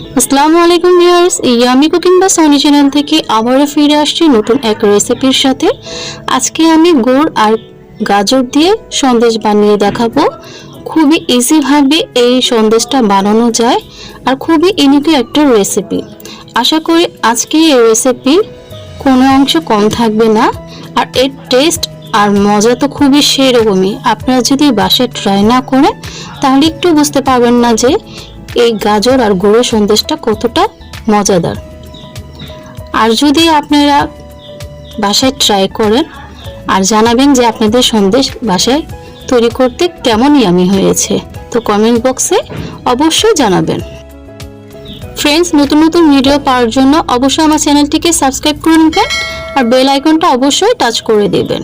আসসালামু আলাইকুম viewers yummy cooking বা সোনি চ্যানেল থেকে আবারও ফিরে আসছি নতুন এক রেসিপির সাথে। আজকে আমি গুড় আর গাজর দিয়ে সন্দেশ বানিয়ে দেখাবো। খুবই ইজিভাবে এই সন্দেশটা বানানো যায় আর খুবই ইউনিক একটা রেসিপি আশা করি আজকে এই রেসিপি কোনো অংশ কম থাকবে না আর এর টেস্ট আর মজা তো খুবই সেরকমই। আপনারা যদি বাসায় ট্রাই না করেন, তাহলে একটু বুঝতে পারবেন না যে এই গাজর আর গুঁড়ো সন্দেশটা কতটা মজাদার। আর যদি আপনারা বাসায় ট্রাই করেন আর জানাবেন যে আপনাদের সন্দেশ বাসায় তৈরি করতে কেমন ইয়ামি হয়েছে, তো কমেন্ট বক্সে অবশ্যই জানাবেন। ফ্রেন্ডস নতুন নতুন ভিডিও পাওয়ার জন্য অবশ্যই আমার চ্যানেলটিকে সাবস্ক্রাইব করে নেবেন আর বেল আইকনটা অবশ্যই টাচ করে দেবেন।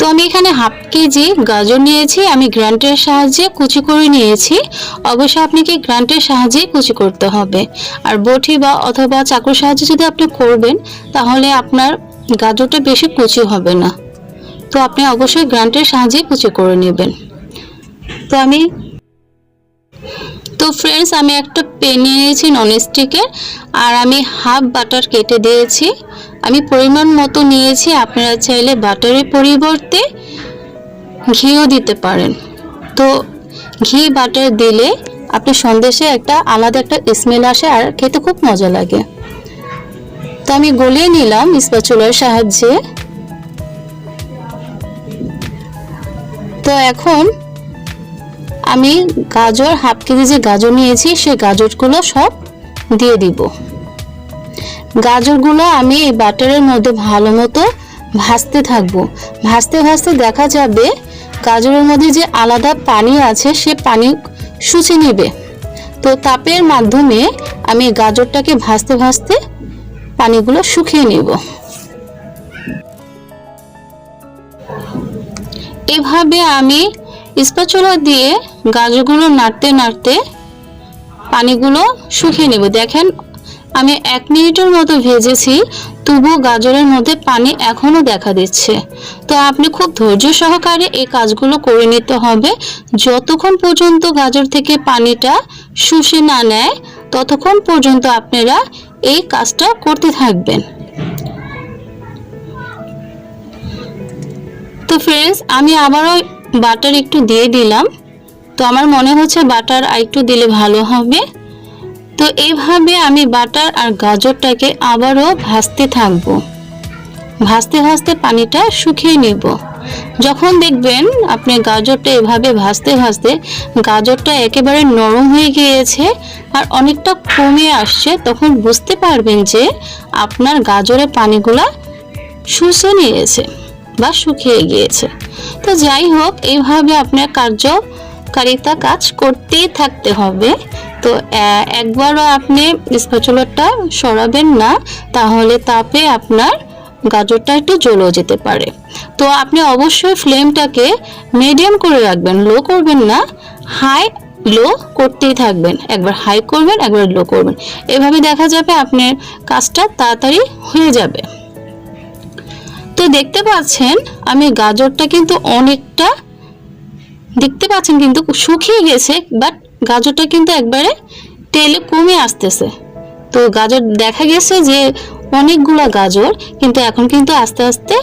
তো আমি এখানে হাফ কেজি গাজর নিয়েছি, আমি গ্রান্টের সাহায্যে কুচি করে নিয়েছি। অবশ্যই আপনাকে গ্রান্টের সাহায্যে কুচি করতে হবে। আর বটি বা অথবা চাকুর সাহায্যে যদি আপনি করবেন, তাহলে আপনার গাজরটা বেশি কুচি হবে না। তো আপনি অবশ্যই গ্রান্টের সাহায্যে কুচি করে নেবেন। তো আমি তো ফ্রেন্ডস আমি একটা পেন নিয়ে নিয়েছি ননস্টিকের আর আমি হাফ বাটার কেটে দিয়েছি। আমি পরিমাণ মতো নিয়েছি, আপনারা চাইলে বাটারের পরিবর্তে ঘিও দিতে পারেন। তো ঘি, বাটার দিলে আপনি সন্দেশে একটা আলাদা একটা স্মেল আসে আর খেতে খুব মজা লাগে। তো আমি গলিয়ে নিলাম স্প্যাচুলার সাহায্যে। তো এখন আমি গাজর, হাফ কেজি যে গাজর নিয়েছি, সেই গাজরগুলো সব দিয়ে দিব। গাজরগুলো আমি এই বাটারের মধ্যে ভালো মতো ভাজতে থাকব। ভাজতে ভাজতে দেখা যাবে গাজরের মধ্যে যে আলাদা পানি আছে, সে পানি শুষে নেবে। তো তাপের মাধ্যমে আমি গাজরটাকে ভাজতে ভাজতে পানিগুলো শুকিয়ে নেব। এভাবে আমি স্পাচুলা দিয়ে গাজরগুলো নাড়তে নাড়তে পানিগুলো শুকিয়ে নেব। দেখেন আমি এক মিনিটের মতো ভেজেছি তবু গাজরের মধ্যে পানি এখনও দেখা দিচ্ছে। তো আপনি খুব ধৈর্য সহকারে এই কাজগুলো করে নিতে হবে। যতক্ষণ পর্যন্ত গাজর থেকে পানিটা শুষে না নেয়, ততক্ষণ পর্যন্ত আপনারা এই কাজটা করতে থাকবেন। তো ফ্রেন্ডস আমি আবারও বাটার একটু দিয়ে দিলাম। তো আমার মনে হচ্ছে বাটার আর একটু দিলে ভালো হবে। তো এইভাবে আমি বাটার আর গাজরটাকে আবারও ভাজতে থাকব। ভাজতে ভাজতে পানিটা শুকিয়ে নেব। যখন দেখবেন আপনি গাজরটা এভাবে ভাজতে ভাজতে গাজরটা একেবারে নরম হয়ে গিয়েছে আর অনেকটা কমে আসছে, তখন বুঝতে পারবেন যে আপনার গাজরের পানিগুলা শুষে নিয়েছে বা শুকিয়ে গিয়েছে। তো যাই হোক এইভাবে আপনার কার্যকারিতা কাজ করতেই থাকতে হবে। তো একবারও আপনি স্প্যাচুলারটা সরাবেন না, তাহলে তাপে আপনার গাজরটা একটু জ্বলেও যেতে পারে। তো আপনি অবশ্যই ফ্লেমটাকে মিডিয়াম করে রাখবেন, লো করবেন না, হাই লো করতেই থাকবেন, একবার হাই করবেন, একবার লো করবেন। এভাবে দেখা যাবে আপনার কাজটা তাড়াতাড়ি হয়ে যাবে। তো দেখতে পাচ্ছেন, আমি গাজরটা কিন্তু অনেকটা, দেখতে পাচ্ছেন কিন্তু শুকিয়ে গেছে বাট গাজরটা কিন্তু একবারে তেলে কমে আসতেছে। তো গাজর দেখা গেছে যে অনেকগুলো গাজর কিন্তু এখন কিন্তু আস্তে আস্তে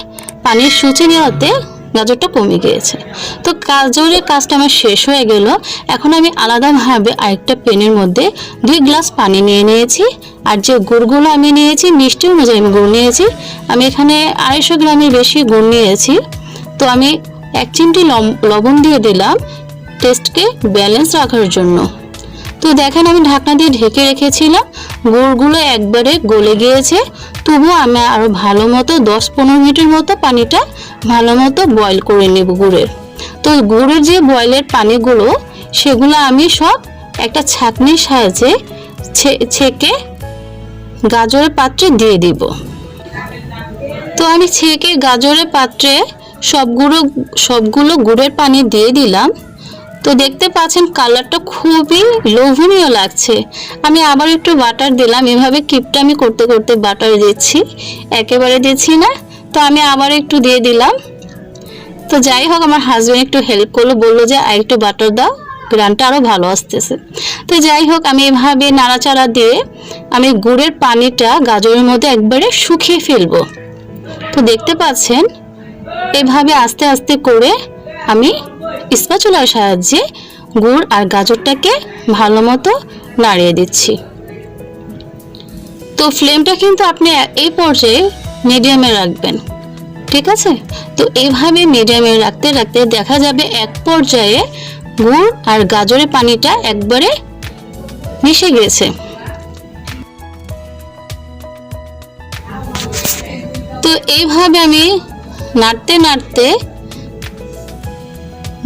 পানির সূচি নেওয়াতে গাজরটা কমে গিয়েছে। তো গাজরের কাজটা আমার শেষ হয়ে গেল। এখন আমি আলাদাভাবে আরেকটা পেনের মধ্যে দুই গ্লাস পানি নিয়ে নিয়েছি। আর যে গুড়গুলো আমি নিয়েছি, মিষ্টি অনুযায়ী আমি গুড় নিয়েছি, আমি এখানে আড়াইশো গ্রামের বেশি গুড় নিয়েছি। তো আমি এক চিমটি লবণ দিয়ে দিলাম। টেস্টকে ব্যালেন্স রাখার জন্য। তো দেখেন আমি ঢাকনা দিয়ে ঢেকে রেখেছিলাম, গুড়গুলো একবারে গলে গিয়েছে। তবুও আমি আরও ভালো মতো দশ পনেরো মিনিটের মতো পানিটা ভালো মতো বয়েল করে নেব গুড়ের। তো গুড়ের যে বয়েলের পানিগুলো, সেগুলো আমি সব একটা ছাঁকনির সাহায্যে ছেঁকে গাজরের পাত্রে দিয়ে দিব। তো আমি ছেঁকে গাজরের পাত্রে সবগুলো সবগুলো গুড়ের পানি দিয়ে দিলাম। তো দেখতে পাচ্ছেন কালারটা খুবই লোভনীয় লাগছে। আমি আবার একটু বাটার দিলাম। এভাবে কিপটা আমি করতে করতে বাটার দিচ্ছি। একেবারে দিচ্ছি না। তো আমি আবার একটু দিয়ে দিলাম। তো যাই হোক, আমার হাজব্যান্ড একটু হেল্প করল, বলল যে, আর একটু বাটার দাও, গ্রানটা আরও ভালো আসতেছে। তো যাই হোক, আমি এভাবে নাড়াচাড়া দিয়ে আমি গুড়ের পানিটা গাজরের মধ্যে একবারে শুকিয়ে ফেলব। তো দেখতে পাচ্ছেন, এভাবে আস্তে আস্তে করে আমি স্পাচুলার সাহায্যে গুড় আর গাজরটাকে ভালো মতো নাড়িয়ে দিচ্ছি। তো ফ্লেমটা কিন্তু আপনি এই পর্যায়ে মিডিয়ামে রাখবেন, ঠিক আছে? তো এইভাবে মিডিয়ামে রাখতে রাখতে দেখা যাবে এক পর্যায়ে গুড় আর গাজরের পানিটা একবারে মিশে গেছে। তো এইভাবে আমি নাড়তে নাড়তে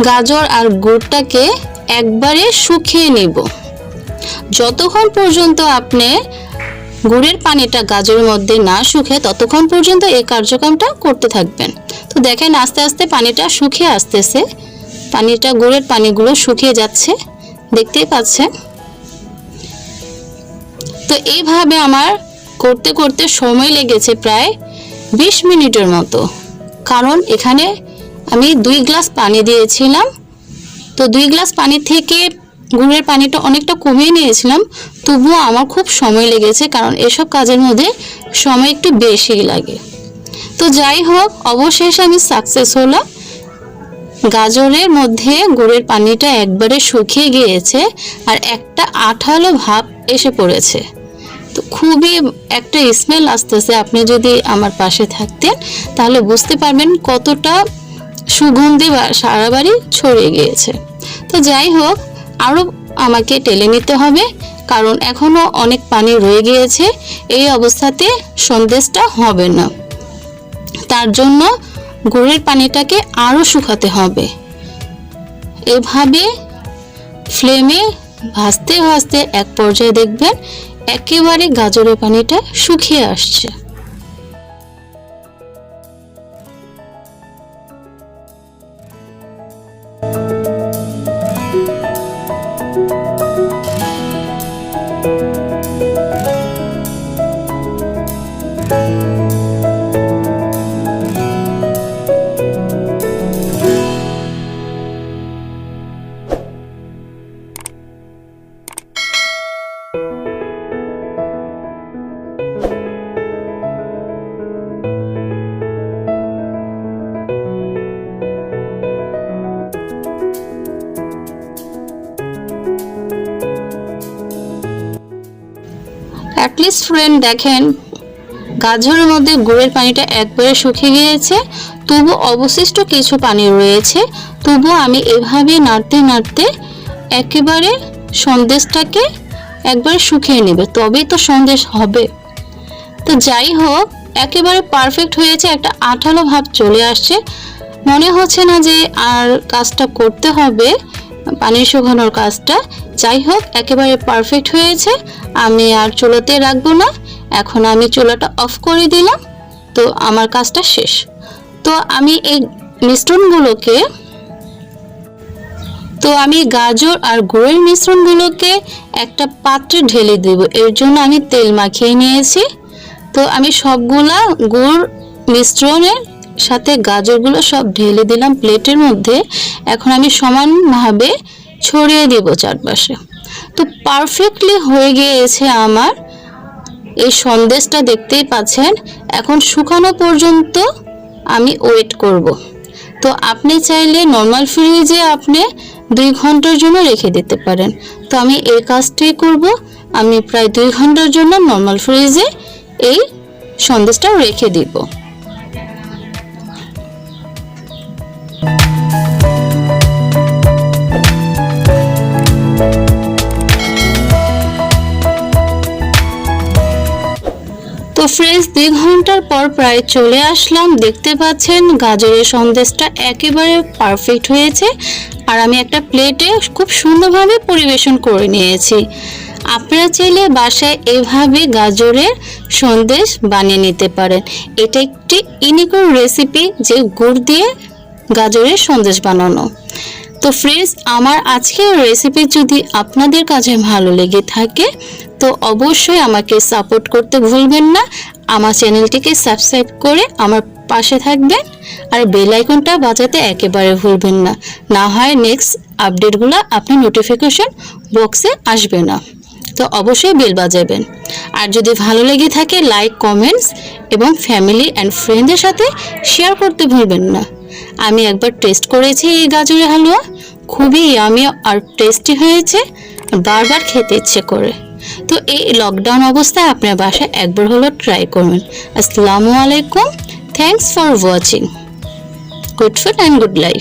গাজর আর গুড়টাকে একবারে শুকিয়ে নেব। যতক্ষণ পর্যন্ত আপনি গুড়ের পানিটা গাজরের মধ্যে না শুকে, ততক্ষণ পর্যন্ত এই কার্যক্রমটা করতে থাকবেন। তো দেখেন আস্তে আস্তে পানিটা শুকিয়ে আসতেছে। পানিটা, গুড়ের পানিগুলো শুকিয়ে যাচ্ছে। দেখতেই পাচ্ছেন? তো এইভাবে আমার করতে করতে সময় লেগেছে প্রায় বিশ মিনিটের মতো। কারণ এখানে আমি দুই গ্লাস পানি দিয়েছিলাম। তো দুই গ্লাস পানি থেকে গুড়ের পানিটা অনেকটা কমিয়ে নিয়েছিলাম। তবুও আমার খুব সময় লেগেছে কারণ এসব কাজের মধ্যে সময় একটু বেশি লাগে। তো যাই হোক, অবশেষে আমি সাকসেস হলাম। গাজরের মধ্যে গুড়ের পানিটা একবারে শুকিয়ে গিয়েছে আর একটা আঠালো ভাব এসে পড়েছে। তো খুবই একটা স্মেল আসতেছে। আপনি যদি আমার পাশে থাকতেন, তাহলে বুঝতে পারবেন কতটা সুগন্ধি সারা বাড়ি ছড়িয়ে গিয়েছে। তো যাই হোক আরও আমাকে টেলে নিতে হবে, কারণ এখনও অনেক পানি রয়ে গিয়েছে, এই অবস্থাতে সন্দেশটা হবে না। তার জন্য গুড়ের পানিটাকে আরও শুকাতে হবে। এভাবে ফ্লেমে ভাজতে ভাজতে এক পর্যায়ে দেখবেন, একেবারে গাজরের পানিটা শুকিয়ে আসছে। অ্যাটলিস্ট ফ্রেন্ড দেখেন, গাজরের মধ্যে গুড়ের পানিটা একবারে শুকিয়ে গিয়েছে, তবু অবশিষ্ট কিছু পানি রয়েছে, তবু আমি এভাবে নাড়তে নাড়তে একেবারে সন্দেশটাকে একবারে শুকিয়ে নেবে, তবেই তো সন্দেশ হবে। তো যাই হোক, একেবারে পারফেক্ট হয়েছে, একটা আঠালো ভাব চলে আসছে। মনে হচ্ছে না যে আর কাজটা করতে হবে, পানি শুকানোর কাজটা। যাই হোক, একেবারে পারফেক্ট হয়েছে। আমি আর চুলাতে রাখব না। এখন আমি চুলাটা অফ করে দিলাম। তো আমার কাজটা শেষ। তো আমি এই মিশ্রণগুলোকে, তো আমি গাজর আর গুড়ের মিশ্রণগুলোকে একটা পাত্রে ঢেলে দেব। এর জন্য আমি তেল মাখিয়ে নিয়েছি। তো আমি সবগুলা গুড় মিশ্রণের সাথে গাজরগুলো সব ঢেলে দিলাম প্লেটের মধ্যে। এখন আমি সমানভাবে ছড়িয়ে দেব চারপাশে। তো পারফেক্টলি হয়ে গিয়েছে আমার এই সন্দেশটা দেখতেই পাচ্ছেন। এখন শুকানো পর্যন্ত আমি ওয়েট করব। তো আপনি চাইলে নর্মাল ফ্রিজে আপনি দুই ঘণ্টার জন্য রেখে দিতে পারেন। তো আমি এই কাজটাই করব। আমি প্রায় দুই ঘণ্টার জন্য নর্মাল ফ্রিজে এই সন্দেশটা রেখে দিব। তো ফ্রেন্ডস, দুই ঘণ্টার পর প্রায় চলে আসলাম। দেখতে পাচ্ছেন, গাজরের সন্দেশটা একেবারে পারফেক্ট হয়েছে। আর আমি একটা প্লেটে খুব সুন্দরভাবে পরিবেশন করে নিয়েছি। আপনারা চাইলে বাসায় এভাবে গাজরের সন্দেশ বানিয়ে নিতে পারেন। এটা একটি ইউনিক রেসিপি যে গুড় দিয়ে গাজরের সন্দেশ বানানো। তো ফ্রেন্ডস আমার আজকের রেসিপি যদি আপনাদের কাছে ভালো লেগে থাকে, তো অবশ্যই আমাকে সাপোর্ট করতে ভুলবেন না। আমার চ্যানেলটিকে সাবস্ক্রাইব করে আমার পাশে থাকবেন আর বেল আইকনটা বাজাতে একেবারে ভুলবেন না। না হয় নেক্সট আপডেটগুলো আপনি নোটিফিকেশন বক্সে আসবে না। তো অবশ্যই বেল বাজাবেন। আর যদি ভালো লেগে থাকে লাইক কমেন্টস এবং ফ্যামিলি অ্যান্ড ফ্রেন্ডদের সাথে শেয়ার করতে ভুলবেন না। আমি একবার টেস্ট করেছি এই গাজরের হালুয়া। খুবই ইয়ামি আর টেস্টি হয়েছে। বারবার খেতে ইচ্ছে করে। তো এই লকডাউন অবস্থায় আপনার বাসায় একবার হলো ট্রাই করবেন আসসালামু আলাইকুম। Thanks for watching good food and good life